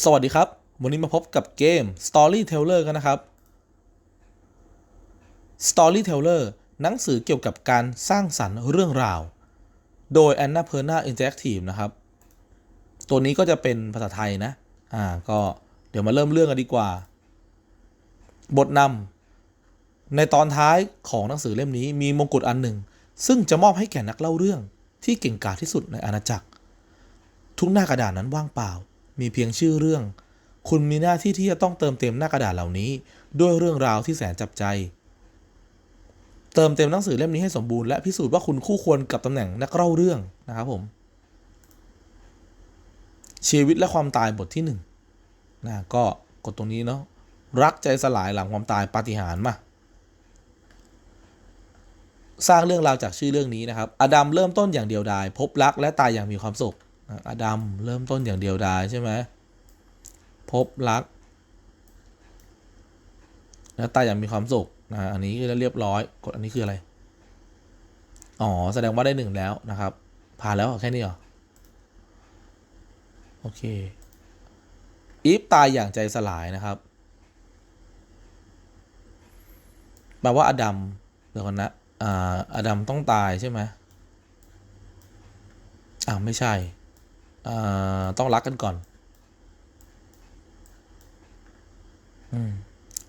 สวัสดีครับ วันนี้มาพบกับเกม Storyteller กันนะครับ Storyteller หนังสือเกี่ยวกับการสร้างสรรค์เรื่องราว โดย Anna p e r n a Interactive นะครับ ตัวนี้ก็จะเป็นภาษาไทยนะ อ่า ก็เดี๋ยวมาเริ่มเรื่องกันดีกว่า บทนำในตอนท้ายของหนังสือเล่มนี้มีมงกุฎอันหนึ่ง ซึ่งจะมอบให้แก่นักเล่าเรื่องที่เก่งกาจที่สุดในอาณาจักร ทุกหน้ากระดาษนั้นว่างเปล่า มีเพียงชื่อเรื่อง คุณมีหน้าที่ที่จะต้องเติมเต็มหน้ากระดาษเหล่านี้ ด้วยเรื่องราวที่แสนจับใจ เติมเต็มหนังสือเล่มนี้ให้สมบูรณ์และพิสูจน์ว่าคุณคู่ควรกับตำแหน่งนักเล่าเรื่องนะครับผม ชีวิตและความตายบทที่หนึ่งนะก็กดตรงนี้เนาะรักใจสลายหลังความตายปาฏิหาริย์มาสร้างเรื่องราวจากชื่อเรื่องนี้นะครับ อดัมเริ่มต้นอย่างเดียวดาย พบรักและตายอย่างมีความสุข อดัมเริ่มต้นอย่างเดียวดายใช่ไหมพบรักและตายอย่างมีความสุขนะอันนี้ก็เรียบร้อยกดอันนี้คืออะไร อ๋อ แสดงว่าได้หนึ่งแล้วนะครับ ผ่านแล้วแค่นี้เหรอ โอเค อีฟตายอย่างใจสลายนะครับแปลว่าอดัมเดี๋ยวก่อนนะอ่าอดัมต้องตายใช่ไหมอ่าไม่ใช่ ต้องรักกันก่อน อืม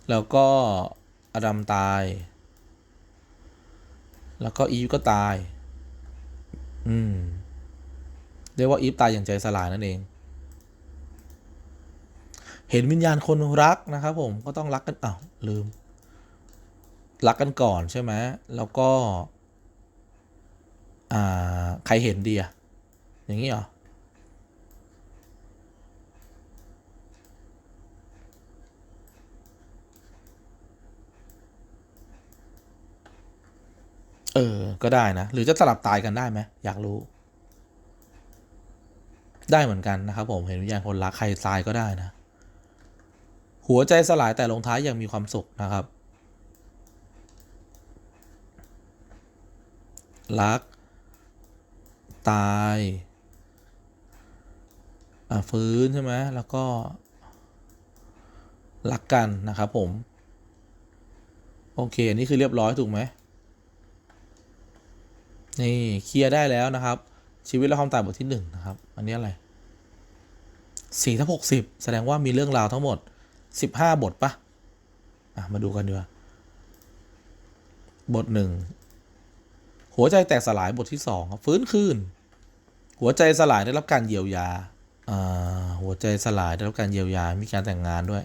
แล้วก็อดัมตาย แล้วก็อีฟก็ตาย อืม เรียกว่าอีฟตายอย่างใจสลายนั่นเอง เห็นวิญญาณคนรักนะครับผม ก็ต้องรักกันอ้าวลืม รักกันก่อนใช่ไหม แล้วก็ อ่า ใครเห็นดีอะอย่างนี้เหรอ เออ ก็ได้นะ หรือจะสลับตายกันได้ไหมอยากรู้ ได้เหมือนกันนะครับ ผมเห็นวิญญาณคนรักใครตายก็ได้นะ หัวใจสลายแต่ลงท้ายย่างมีความสุขนะครับ รัก ตายอ่าฟื้นใช่ไหมแล้วก็รักกันนะครับผม โอเค อันนี้คือเรียบร้อยถูกไหม นี่เคลียร์ได้แล้วนะครับ ชีวิตและความตายบทที่หนึ่งนะครับ อันนี้อะไรสี่ทับหกสิบแสดงว่ามีเรื่องราวทั้งหมดสิบห้าบทปะอะมาดูกันดีกว่าบทหนึ่งหัวใจแตกสลายบทที่สองฟื้นคืน หัวใจสลายได้รับการเยียวยาอ่าหัวใจสลายได้รับการเยียวยา มีการแต่งงานด้วย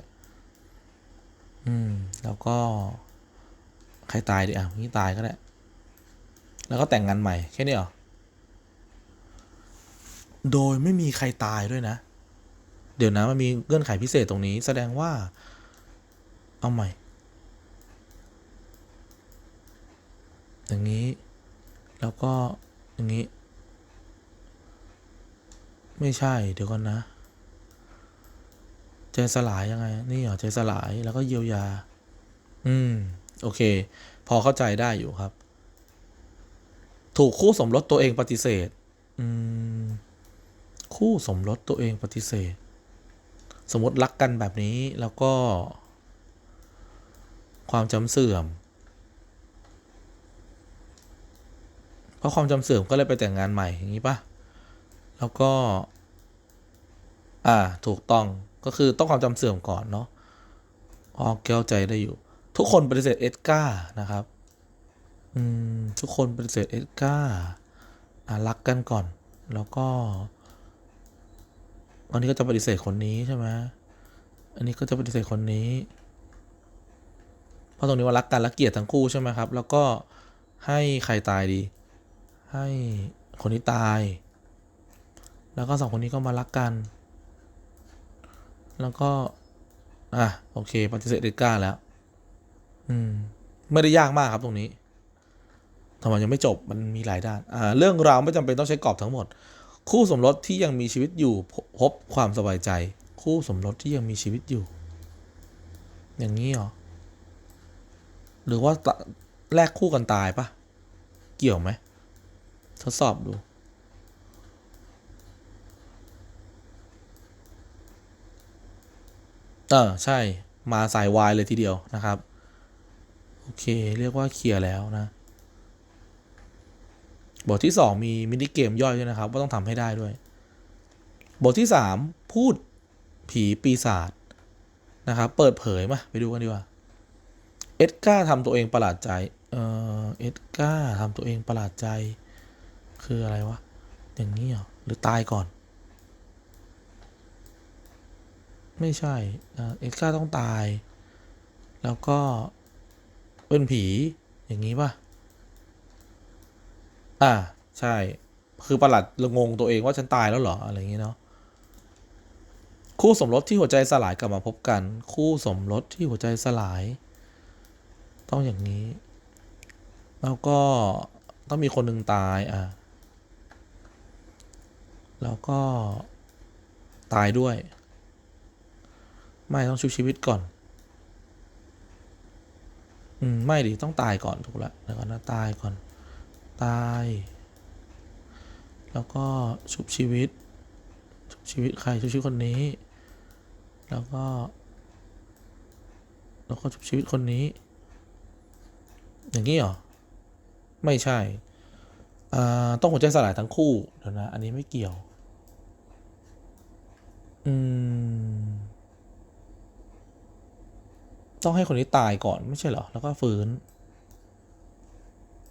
อืม แล้วก็ ใครตายดิอะนี่ตายก็ได้ แล้วก็แต่งงานใหม่ แค่นี้เหรอ โดยไม่มีใครตายด้วยนะ เดี๋ยวนะมันมีเงื่อนไขพิเศษตรงนี้ แสดงว่า เอาใหม่ อย่างนี้ แล้วก็อย่างนี้ ไม่ใช่ เดี๋ยวก่อนนะใจสลายยังไง นี่เหรอใจสลายแล้วก็เยียวยา อืม โอเค พอเข้าใจได้อยู่ครับ ถูกคู่สมรสตัวเองปฏิเสธ อืม คู่สมรสตัวเองปฏิเสธ สมมติรักกันแบบนี้แล้วก็ ความจำเสื่อม เพราะความจำเสื่อมก็เลยไปแต่งงานใหม่อย่างนี้ปะแล้วก็ อ่า ถูกต้องก็คือต้องความจำเสื่อมก่อนเนาะอ๋อเข้าใจได้อยู่ ทุกคนปฏิเสธเอ็ดการ์นะครับ อืม ทุกคนปฏิเสธเอ็ดการ์อ่ารักกันก่อน แล้วก็อันนี้ก็จะปฏิเสธคนนี้ใช่ไหมอันนี้ก็จะปฏิเสธคนนี้เพราะตรงนี้ว่ารักกันและเกลียดทั้งคู่ใช่ไหมครับ แล้วก็ให้ใครตายดี ให้คนนี้ตาย แล้วก็สองคนนี้ก็มารักกัน แล้วก็ อะโอเค ปฏิเสธเดก้าแล้ว อืม ไม่ได้ยากมากครับตรงนี้ ทำไมยังไม่จบมันมีหลายด้านอ่าเรื่องราวไม่จำเป็นต้องใช้กรอบทั้งหมด คู่สมรสที่ยังมีชีวิตอยู่พพบความสบายใจ คู่สมรสที่ยังมีชีวิตอยู่ อย่างนี้เหรอหรือว่าแลกคู่กันตายปะเกี่ยวไหมทดสอบดูเออใช่มาสายวายเลยทีเดียวนะครับ โอเค เรียกว่าเคลียร์แล้วนะ บทที่สองมีมินิเกมย่อยด้วยนะครับ ว่าต้องทำให้ได้ด้วย บทที่สามพูดผีปีศาจนะครับ เปิดเผยมาไปดูกันดีกว่า เอ็ดก้าทำตัวเองประหลาดใจเออเอ็ดก้าทำตัวเองประหลาดใจ คืออะไรวะ อย่างนี้เหรอ หรือตายก่อน ไม่ใช่เอ่อเอ็ดก้าต้องตาย แล้วก็เป็นผีอย่างนี้ป่ะ อ่าใช่ คือประหลัดงงตัวเองว่าฉันตายแล้วเหรอ อะไรอย่างนี้เนาะคู่สมรสที่หัวใจสลายกลับมาพบกัน คู่สมรสที่หัวใจสลาย ต้องอย่างนี้ แล้วก็ต้องมีคนหนึ่งตายอะแล้วก็ตายด้วย ไม่ต้องชุบชีวิตก่อน อืม ไม่ดิต้องตายก่อนถูกละเดี๋ยวก่อนนะตายก่อน ตาย แล้วก็ชุบชีวิต ชุบชีวิตใครชุบชีวิตคนนี้ แล้วก็ แล้วก็ชุบชีวิตคนนี้ อย่างนี้เหรอ ไม่ใช่ต้องหัวใจสลายทั้งคู่เดี๋ยวนะ อันนี้ไม่เกี่ยว อืม ต้องให้คนนี้ตายก่อนไม่ใช่เหรอ แล้วก็ฟื้น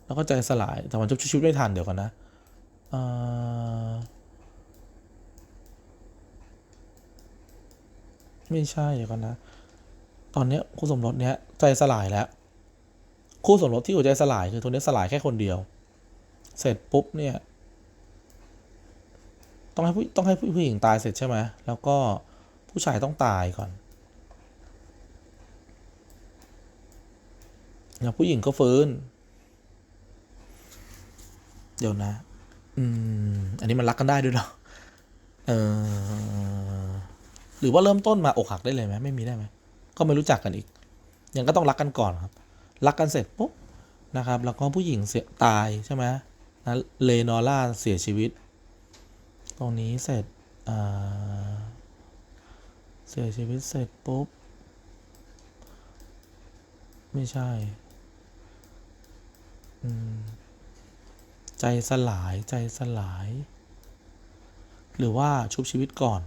แล้วก็ใจสลายแต่มันชุบชีวิตไม่ทันเดี๋ยวก่อนนะไม่ใช่เดี๋ยวก่อนนะ ตอนนี้คู่สมรสเนี้ยใจสลายแล้ว คู่สมรสที่หัวใจสลายคือตัวนี้สลายแค่คนเดียว เสร็จปุ๊บเนี่ย ต้องให้ผู้ต้องให้ผู้ผู้หญิงตายเสร็จใช่ไหมแล้วก็ผู้ชายต้องตายก่อนแล้วผู้หญิงก็ฟื้น เดี๋ยวนะ อืม อันนี้มันรักกันได้ด้วยเนาะเออหรือว่าเริ่มต้นมาอกหักได้เลยไหมไม่มีได้ไหมก็ไม่รู้จักกันอีก ยังก็ต้องรักกันก่อนครับ รักกันเสร็จปุ๊บนะครับ แล้วก็ผู้หญิงเสียตายใช่ไหมนะเลนอร่าเสียชีวิต ตรงนี้เสร็จเสียชีวิตเสร็จปุ๊บ ไม่ใช่ อืม ใจสลายใจสลาย หรือว่าชุบชีวิตก่อน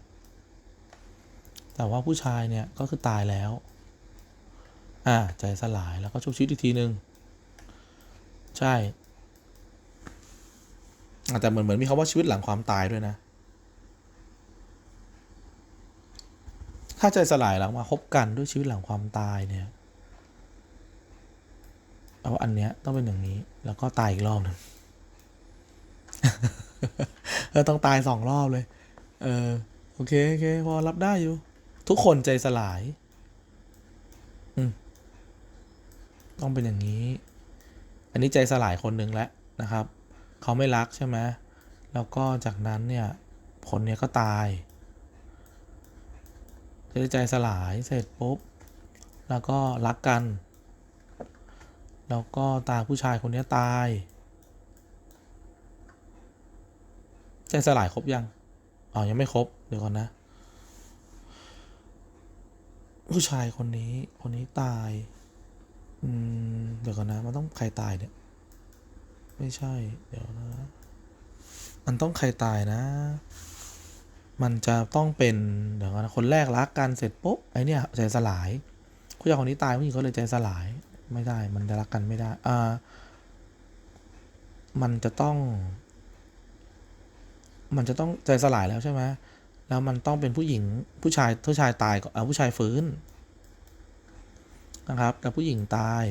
แต่ว่าผู้ชายเนี่ยก็คือตายแล้ว อ่าใจสลายแล้วก็ชุบชีวิตอีกทีนึง ใช่แต่เหมือนเหมือนมีคำว่าชีวิตหลังความตายด้วยนะ ถ้าใจสลายหลังมาพบกันด้วยชีวิตหลังความตายเนี่ยเอาอันเนี้ยต้องเป็นอย่างนี้แล้วก็ตายอีกรอบหนึ่ง เออต้องตายสองรอบเลย เออโอเคโอเคพอรับได้อยู่ ทุกคนใจสลาย อืมต้องเป็นอย่างนี้ อันนี้ใจสลายคนหนึ่งแล้วนะครับ เขาไม่รักใช่ไหมแล้วก็จากนั้นเนี่ยคนเนี้ยก็ตายใจสลายเสร็จปุ๊บ แล้วก็รักกัน แล้วก็ตาผู้ชายคนนี้ตาย ใจสลายครบยังอ๋อยังไม่ครบ เดี๋ยวก่อนนะ ผู้ชายคนนี้คนนี้ตายอืมเดี๋ยวก่อนนะ มันต้องใครตายเนี่ย ไม่ใช่ เดี๋ยวนะ มันต้องใครตายนะ มันจะต้องเป็นเดี๋ยวก่อนนะคนแรกรักกันเสร็จปุ๊บไอเนี่ยใจสลายผู้ชายคนนี้ตายผู้หญิงก็เลยใจสลายไม่ได้ มันจะรักกันไม่ได้อ่ามันจะต้อง มันจะต้องใจสลายแล้วใช่ไหมแล้วมันต้องเป็นผู้หญิงผู้ชายผู้ชายตายก่อนเอาผู้ชายฟื้นนะครับแต่ผู้หญิงตาย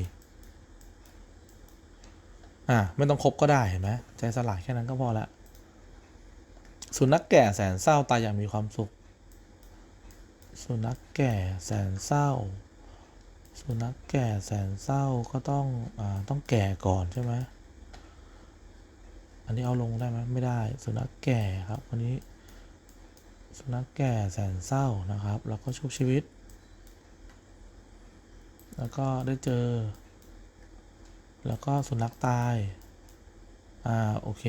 อ่าไม่ต้องคบก็ได้เห็นไหมใจสลายแค่นั้นก็พอละสุนัขแก่แสนเศร้าตายอย่างมีความสุข สุนัขแก่แสนเศร้า สุนัขแก่แสนเศร้าก็ต้องอ่าต้องแก่ก่อนใช่ไหม อันนี้เอาลงได้ไหมไม่ได้ สุนัขแก่ครับวันนี้ สุนัขแก่แสนเศร้านะครับ แล้วก็ชุบชีวิต แล้วก็ได้เจอ แล้วก็สุนัขตาย อ่า โอเค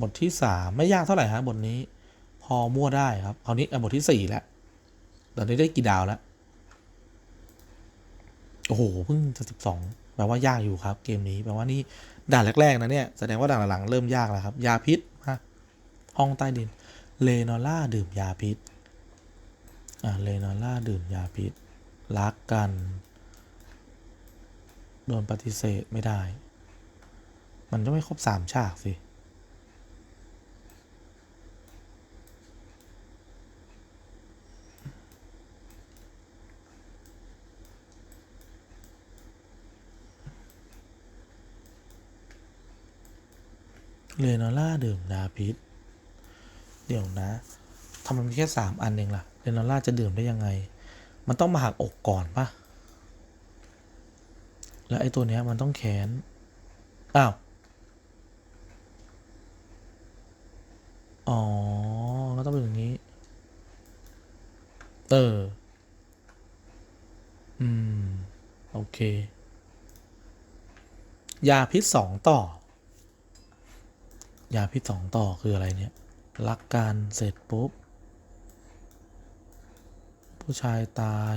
บทที่สามไม่ยากเท่าไหร่ฮะบทนี้ พอมั่วได้ครับคราวนี้บทที่สี่แล้วตอนนี้ได้กี่ดาวแล้ว โอ้โห เพิ่งจะสิบสอง แปลว่ายากอยู่ครับเกมนี้แปลว่านี่ด่านแรกๆนะเนี่ยแสดงว่าด่านหลังๆเริ่มยากแล้วครับ ยาพิษฮะห้องใต้ดินเลนอล่าดื่มยาพิษอ่าเลนอล่าดื่มยาพิษรักกันโดนปฏิเสธไม่ได้ มันจะไม่ครบสามฉากสิ เลนอล่าดื่มยาพิษ เดี๋ยวนะทำไมมีแค่สามอันเองล่ะเลนอล่าจะดื่มได้ยังไง มันต้องมาหักอกก่อนปะแล้วไอ้ตัวเนี้ยมันต้องแขน อ้าว อ๋อ ก็ต้องเป็นอย่างนี้ เออ อืม โอเค ยาพิษสองต่อ ยาพิษสองต่อคืออะไรเนี่ยรักกันเสร็จปุ๊บ ผู้ชายตาย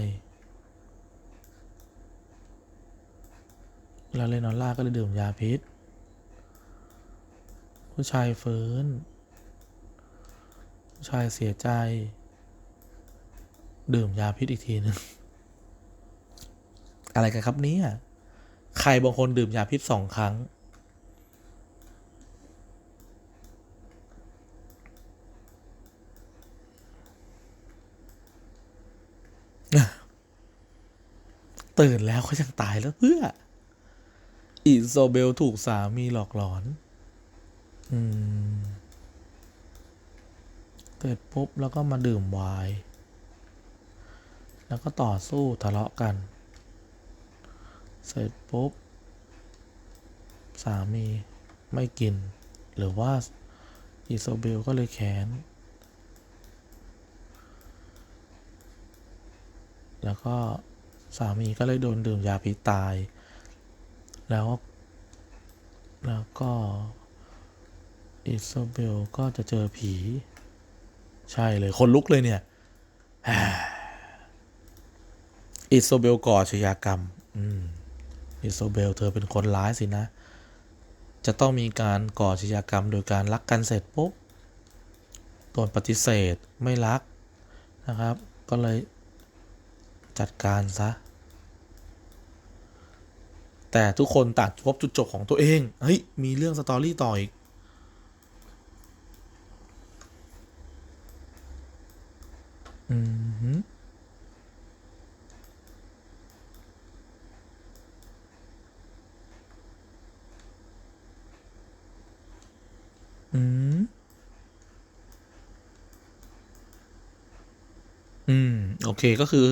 แล้วเลนอล่าก็เลยดื่มยาพิษ ผู้ชายฟื้น ผู้ชายเสียใจ ดื่มยาพิษอีกทีหนึง อะไรกันครับเนี่ยใครบางคนดื่มยาพิษสองครั้ง ตื่นแล้วเขายังตายแล้วเพื่อ อิโซเบลถูกสามีหลอกหลอน อืมเกิดปุ๊บแล้วก็มาดื่มไวน์ แล้วก็ต่อสู้ทะเลาะกัน เสร็จปุ๊บ สามีไม่กิน หรือว่าอิโซเบลก็เลยแค้น แล้วก็ สามีก็เลยโดนดื่มยาพิษตาย แล้ว แล้วก็อิซาเบลก็จะเจอผี ใช่เลยคนลุกเลยเนี่ยอิซาเบลก่อชญากรรม อืมอิซาเบลเธอเป็นคนร้ายสินะ จะต้องมีการก่อชญากรรม โดยการรักกันเสร็จปุ๊บโดนปฏิเสธไม่รักนะครับ ก็เลย จัดการซะ แต่ทุกคนต่างพบจุดจบของตัวเอง เฮ้ย มีเรื่องสตอรี่ต่ออีก อืมหืออืม อืม โอเคก็คือ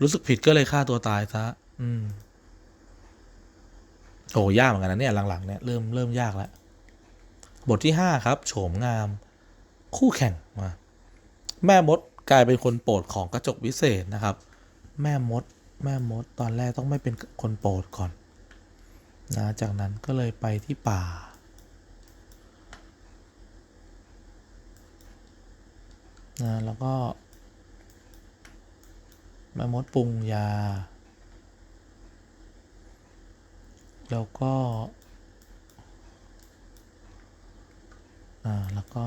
รู้สึกผิดก็เลยฆ่าตัวตายซะอืมโอ้ยากเหมือนกันนะเนี่ยหลังๆเนี่ยเริ่มเริ่มยากแล้ว บทที่ห้าครับ โฉมงาม คู่แข่งมาแม่มดกลายเป็นคนโปรดของกระจกวิเศษนะครับ แม่มด แม่มดตอนแรกต้องไม่เป็นคนโปรดก่อนนะจากนั้นก็เลยไปที่ป่า นะแล้วก็ แม่มดปรุงยา แล้วก็อ่าแล้วก็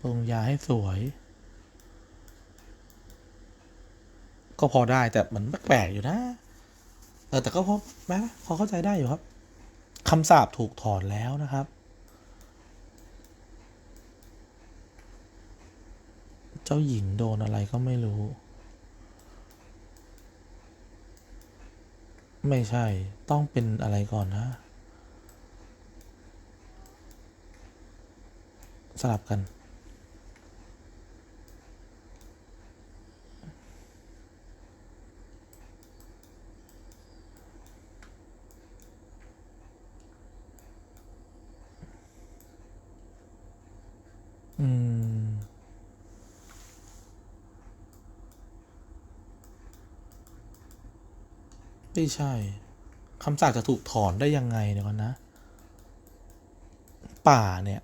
ปรุงยาให้สวย ก็พอได้แต่มันแปลกๆอยู่นะเออแต่ก็พอแม้พอเข้าใจได้อยู่ครับคำสาปถูกถอนแล้วนะครับ เจ้าหญิงโดนอะไรก็ไม่รู้ ไม่ใช่ต้องเป็นอะไรก่อนนะ สลับกัน ใช่คำสาปจะถูกถอนได้ยังไงเดี๋ยวก่อนนะ ป่าเนี่ย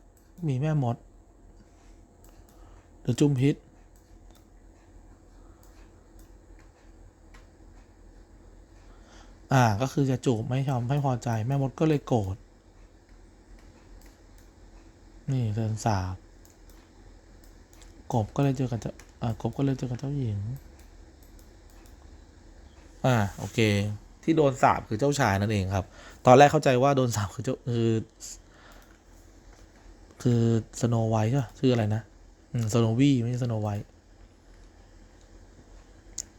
มีแม่มด หรือจุมพิษอ่าก็คือจะจูบไม่ยอมไม่พอใจ แม่มดก็เลยโกรธนี่เดินสาบกบก็เลยเจอกับเจ้าอ่ากบก็เลยเจอกับเจ้าหญิง อ่า โอเค ที่โดนสาบคือเจ้าชายนั่นเองครับ ตอนแรกเข้าใจว่าโดนสาบคือเจ้าคือคือสโนไวท์ใช่ปะชื่ออะไรนะอืมสโนวี่ไม่ใช่สโนไวท์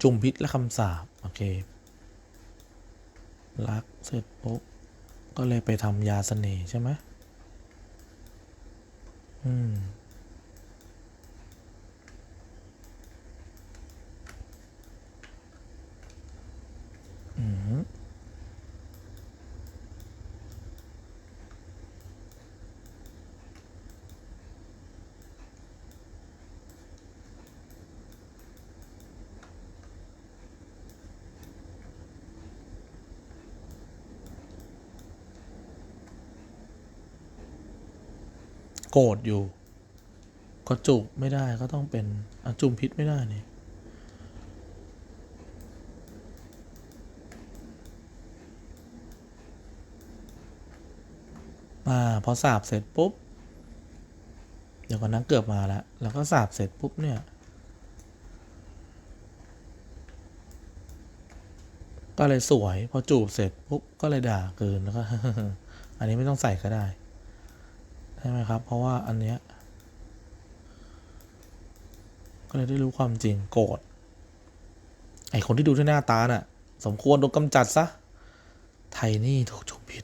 จุ่มพิษและคำสาบโอเครักเสร็จปุ๊บก็เลยไปทำยาเสน่ห์ใช่ไหมอืม โกรธอยู่ ก็จูบไม่ได้ก็ต้องเป็นอจุมพิษไม่ได้นี่่าพอสาบเสร็จปุ๊บ เดี๋ยวก่อนนั้นเกือบมาแล้ว แล้วก็สาบเสร็จปุ๊บเนี่ย ก็เลยสวย พอจูบเสร็จปุ๊บก็เลยด่าเกินแล้วก็ อันนี้ไม่ต้องใส่ก็ได้ ใช่ไหมครับ เพราะว่าอันเนี้ย ก็เลยได้รู้ความจริงโกรธ ไอคนที่ดูที่หน้าตาน่ะ สมควรโดนกำจัดซะ ไทนี่ถูกจุมพิษ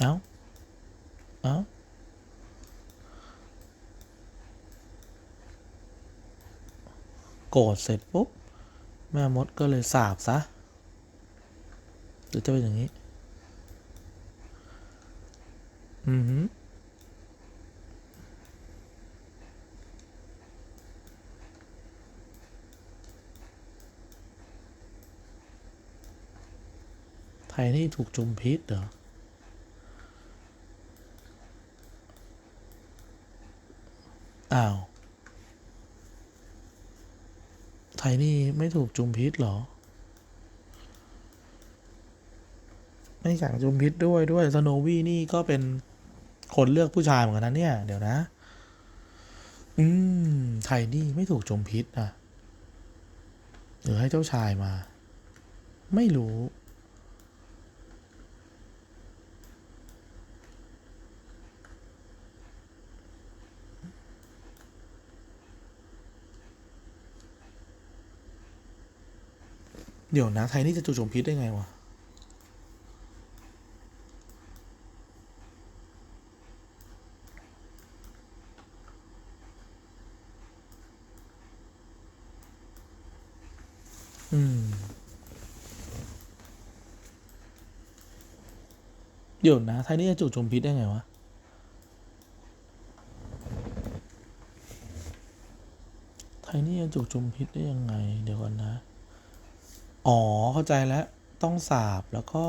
เอ้าเอาโกรธเสร็จปุ๊บ แม่มดก็เลยสาบซะหรือจะเป็นอย่างนี้ อือหือไทยนี่ถูกจุมพิษเหรอ อ้าว ไทยนี่ไม่ถูกจุมพิษเหรอ ไม่อยากจุมพิษด้วยด้วยสโนวี่นี่ก็เป็นคนเลือกผู้ชายเหมือนกันนะเนี่ย เดี๋ยวนะ อืม ไทยนี่ไม่ถูกจุมพิษอะหรือให้เจ้าชายมา ไม่รู้ เดี๋ยวนะไทยนี่จะจู่โจมพิษได้ไงวะอืม เดี๋ยวนะไทยนี่จะจู่โจมพิษได้ไงวะไทยนี่จะจู่โจมพิษได้ยังไง เดี๋ยวก่อนนะ อ๋อ เข้าใจแล้ว ต้องสาบแล้วก็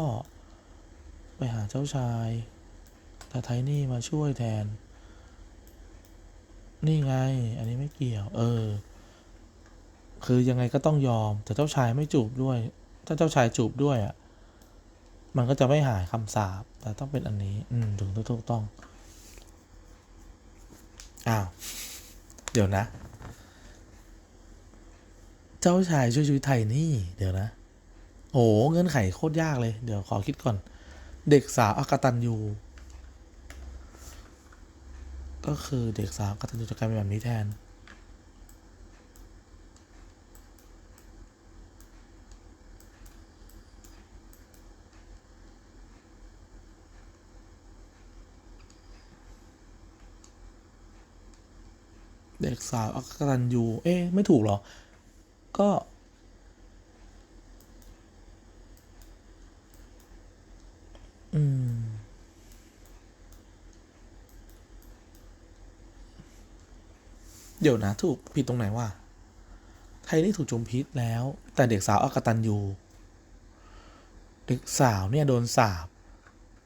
ไปหาเจ้าชายแต่ไทนี่มาช่วยแทน นี่ไง อันนี้ไม่เกี่ยว เออ คือยังไงก็ต้องยอม แต่เจ้าชายไม่จูบด้วย ถ้าเจ้าชายจูบด้วยอะ มันก็จะไม่หายคำสาปแต่ต้องเป็นอันนี้ อืม ถึงจะถูกต้อง อ้าว เดี๋ยวนะ เจ้าชายช่วยชีวิตไทยนี่ เดี๋ยวนะ โอ้เงื่อนไขโคตรยากเลย เดี๋ยวขอคิดก่อน เด็กสาวอากตันยูก็คือเด็กสาวอากตันยูจะกลายเป็นแบบนี้แทน เด็กสาวอากตันยูเอ๊ะ ไม่ถูกหรอ ก็ อืม เดี๋ยวนะ ถูกผิดตรงไหนวะไทยนี่ถูกจมพิษแล้ว แต่เด็กสาวอากตันยูเด็กสาวเนี่ยโดนสาบ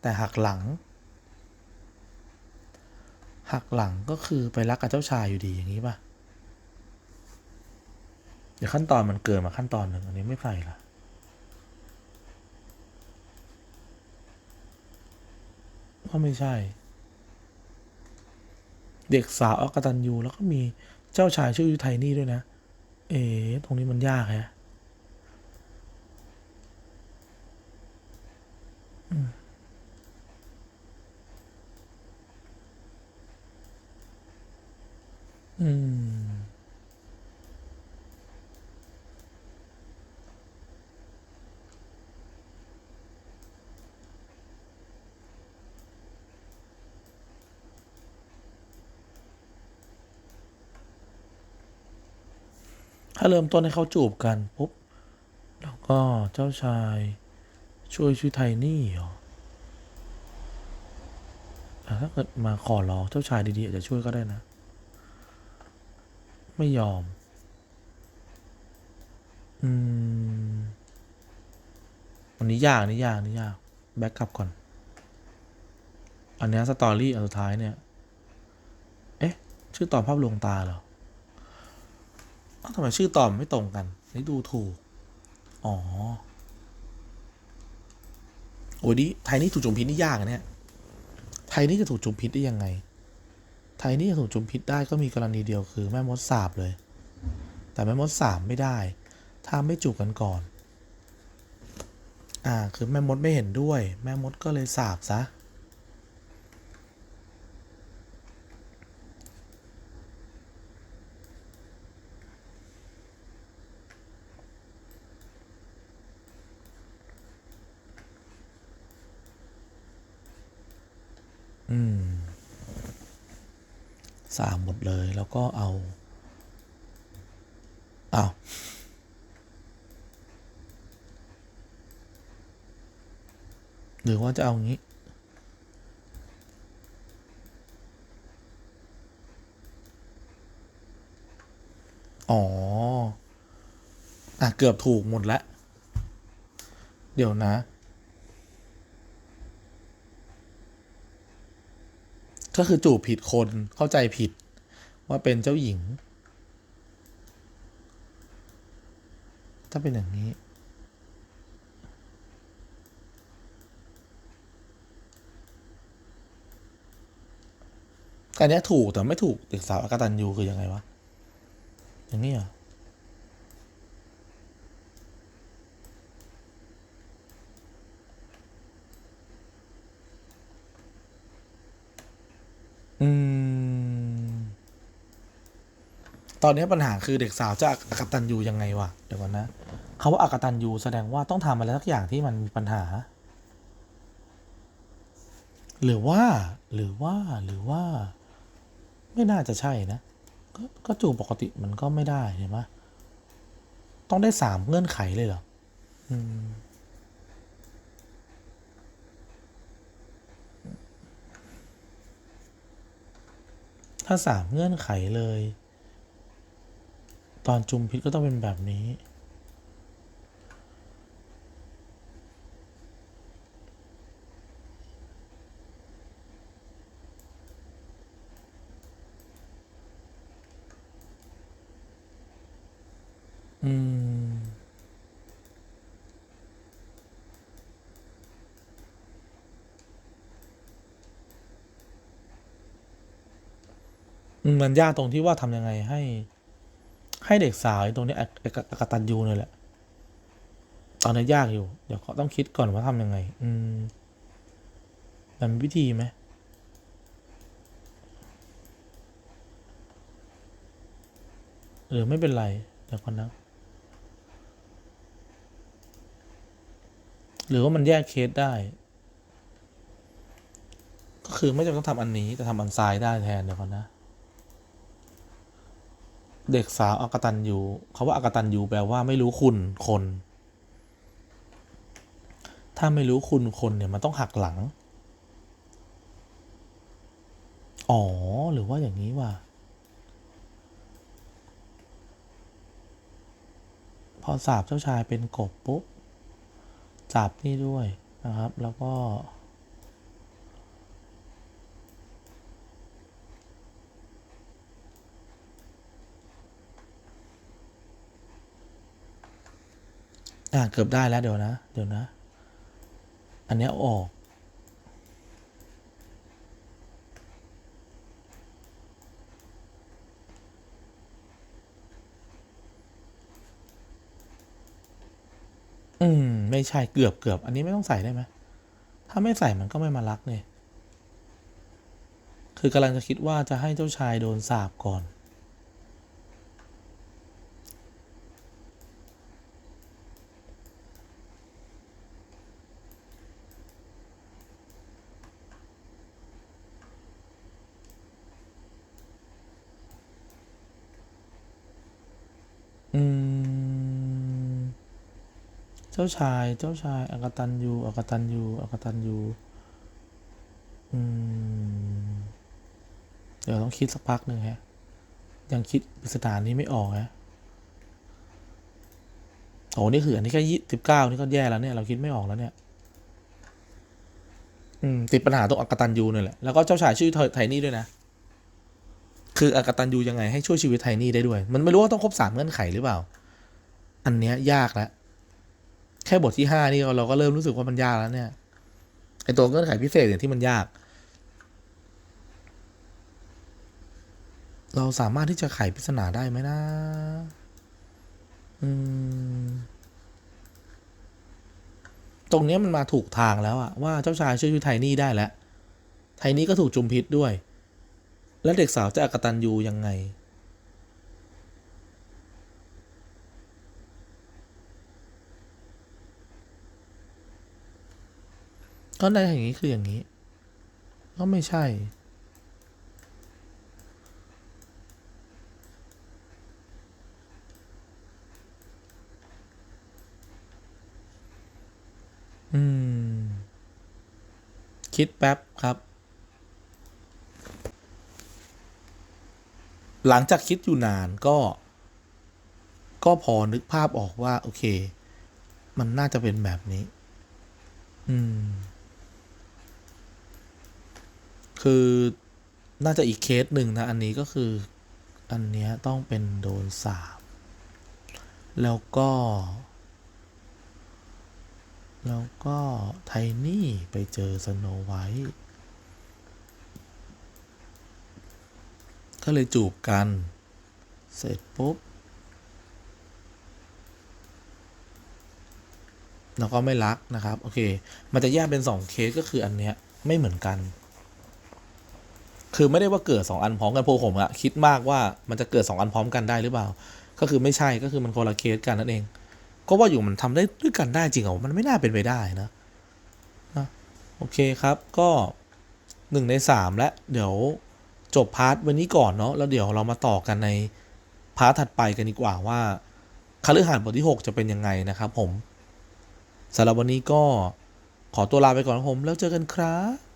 แต่หักหลัง หักหลังก็คือไปรักกับเจ้าชายอยู่ดีอย่างนี้ป่ะ เดี๋ยวขั้นตอนมันเกินมาขั้นตอนหนึ่งอันนี้ไม่ใส่ละว่าไม่ใช่ เด็กสาวอกตันยูแล้วก็มีเจ้าชายชื่อไทนี่ด้วยนะ เอ๊ะตรงนี้มันยากแฮะอืม ถ้าเริ่มต้นให้เขาจูบกันปุ๊บแล้วก็เจ้าชายช่วยช่วยไทนี่หรอถ้าเกิดมาขอร้องเจ้าชายดีๆอาจจะช่วยก็ได้นะ ไม่ยอม อืมอันนี้ยากนนี้ยากนนี้ยาก แบ็กกลับก่อน อันนี้สตอรี่อันสุดท้ายเนี่ย เอ๊ะ ชื่อตอนภาพลวงตาเหรอ ทำไมชื่อตอนไม่ตรงกัน นี่ดูถูก อ๋อ โอ้ยนี่ไทยนี่ถูกจุมพิษนี่ยากอะเนี่ย ไทยนี่จะถูกจุมพิษได้ยังไง ไทยนี่จะถูกจุมพิษได้ก็มีกรณีเดียวคือแม่มดสาบเลย แต่แม่มดสามไม่ได้ ถ้าไม่จูบกันก่อน อ่า คือแม่มดไม่เห็นด้วย แม่มดก็เลยสาบซะ สามหมดเลยแล้วก็เอาเอาหรือว่าจะเอางี้ อ๋อ อะ เกือบถูกหมดแล้ว เดี๋ยวนะ ก็คือจูบผิดคนเข้าใจผิดว่าเป็นเจ้าหญิง ถ้าเป็นอย่างนี้ อันนี้ถูกแต่ไม่ถูกเด็กสาวอากตันยูคือยังไงวะ อย่างนี้เหรอ อนนี้ปัญหาคือเด็กสาวจะอากตันยูยังไงวะเดี๋ยวก่อนนะคาว่าอากตันยูแสดงว่าต้องทำอะไรสักอย่างที่มันมีปัญหา หรือว่าหรือว่าหรือว่า ไม่น่าจะใช่นะก็ก็จูบปกติมันก็ไม่ได้เห็นไหมต้องได้สามเงื่อนไขเลยเหรออืมถ้าสามเงื่อนไขเลย ตอนจุมพิษก็ต้องเป็นแบบนี้ อืมอืมมันยากตรงที่ว่าทำยังไงให้ ให้เด็กสาวตรงนี้อากกตันยูเนี่ยแหละ ตอนนี้ยากอยู่ เดี๋ยวเขาต้องคิดก่อนว่าทำยังไง อืมมันมีวิธีไหมหรือไม่เป็นไร เดี๋ยวก่อนนะ หรือว่ามันแยกเคสได้ ก็คือไม่จำเป็นต้องทำอันนี้ แต่ทำอันซ้ายได้แทนเดี๋ยวก่อนนะ เด็กสาวอากตันยูเขาว่าอากตันยูแปลว่าไม่รู้คุณคน ถ้าไม่รู้คุณคนเนี่ยมันต้องหักหลัง อ๋อ หรือว่าอย่างนี้ว่ะพอสาบเจ้าชายเป็นกบปุ๊บจับนี่ด้วยนะครับ แล้วก็ อ่าเกือบได้แล้วเดี๋ยวนะ เดี๋ยวนะ อันนี้อออก อืม ไม่ใช่เกือบเกือบ อันนี้ไม่ต้องใส่ได้ไหม ถ้าไม่ใส่มันก็ไม่มารักเนี่ย คือกำลังจะคิดว่าจะให้เจ้าชายโดนสาบก่อน อืม เจ้าชาย เจ้าชายอกตันยูอกตันยูอกตันยูอืม เดี๋ยวต้องคิดสักพักหนึ่งฮะ ยังคิดปริศนานี้ไม่ออกฮะโอ้นี่คืออันนี้แค่ยี่สิบเก้านี่ก็แย่แล้วเนี่ย เราคิดไม่ออกแล้วเนี่ย อืม ติดปัญหาตรงอักตันยูนี่แหละ แล้วก็เจ้าชายชื่อไทนี่ด้วยนะ คืออากตันยูยังไงให้ช่วยชีวิตไทนี่ได้ด้วย มันไม่รู้ว่าต้องครบสามเงื่อนไขหรือเปล่า อันเนี้ยยากแล้วแค่บทที่ห้านี่เราก็เริ่มรู้สึกว่ามันยากแล้วเนี่ยไอตัวเงื่อนไขพิเศษอย่างที่มันยาก เราสามารถที่จะไขปริศนาได้ไหมนะ อืม ตรงเนี้ยมันมาถูกทางแล้วอะว่าเจ้าชายชื่อไทนี่ได้แล้ว ไทนี่ก็ถูกจุมพิษด้วย แล้วเด็กสาวจะอกตันยูยังไงก็ในอย่างนี้คืออย่างนี้ ก็ไม่ใช่ อืม คิดแป๊บครับ หลังจากคิดอยู่นานก็ ก็พอนึกภาพออกว่า โอเค มันน่าจะเป็นแบบนี้ อืม คือน่าจะอีกเคสหนึ่งนะ อันนี้ก็คือ อันเนี้ยต้องเป็นโดนสาบ แล้วก็ แล้วก็ไทนี่ไปเจอสโนไวท์ ก็เลยจูบกัน เสร็จปุ๊บ แล้วก็ไม่รักนะครับ โอเค มันจะแยกเป็นสองเคสก็คืออันเนี้ยไม่เหมือนกัน คือไม่ได้ว่าเกิดสองอันพร้อมกันโพผมอะคิดมากว่ามันจะเกิดสองอันพร้อมกันได้หรือเปล่า ก็คือไม่ใช่ก็คือมันคนละเคสกันนั่นเอง ก็ว่าอยู่มันทำได้ด้วยกันได้จริงเหรอมันไม่น่าเป็นไปได้นะนะโอเคครับก็หนึ่งในสามและเดี๋ยว จบพาร์ทวันนี้ก่อนเนาะแล้วเดี๋ยวเรามาต่อกันในพาร์ทถัดไปกันดีกว่าว่าคฤหาสน์บทที่ 6 จะเป็นยังไงนะครับผมสำหรับวันนี้ก็ขอตัวลาไปก่อนครับผมแล้วเจอกันครับ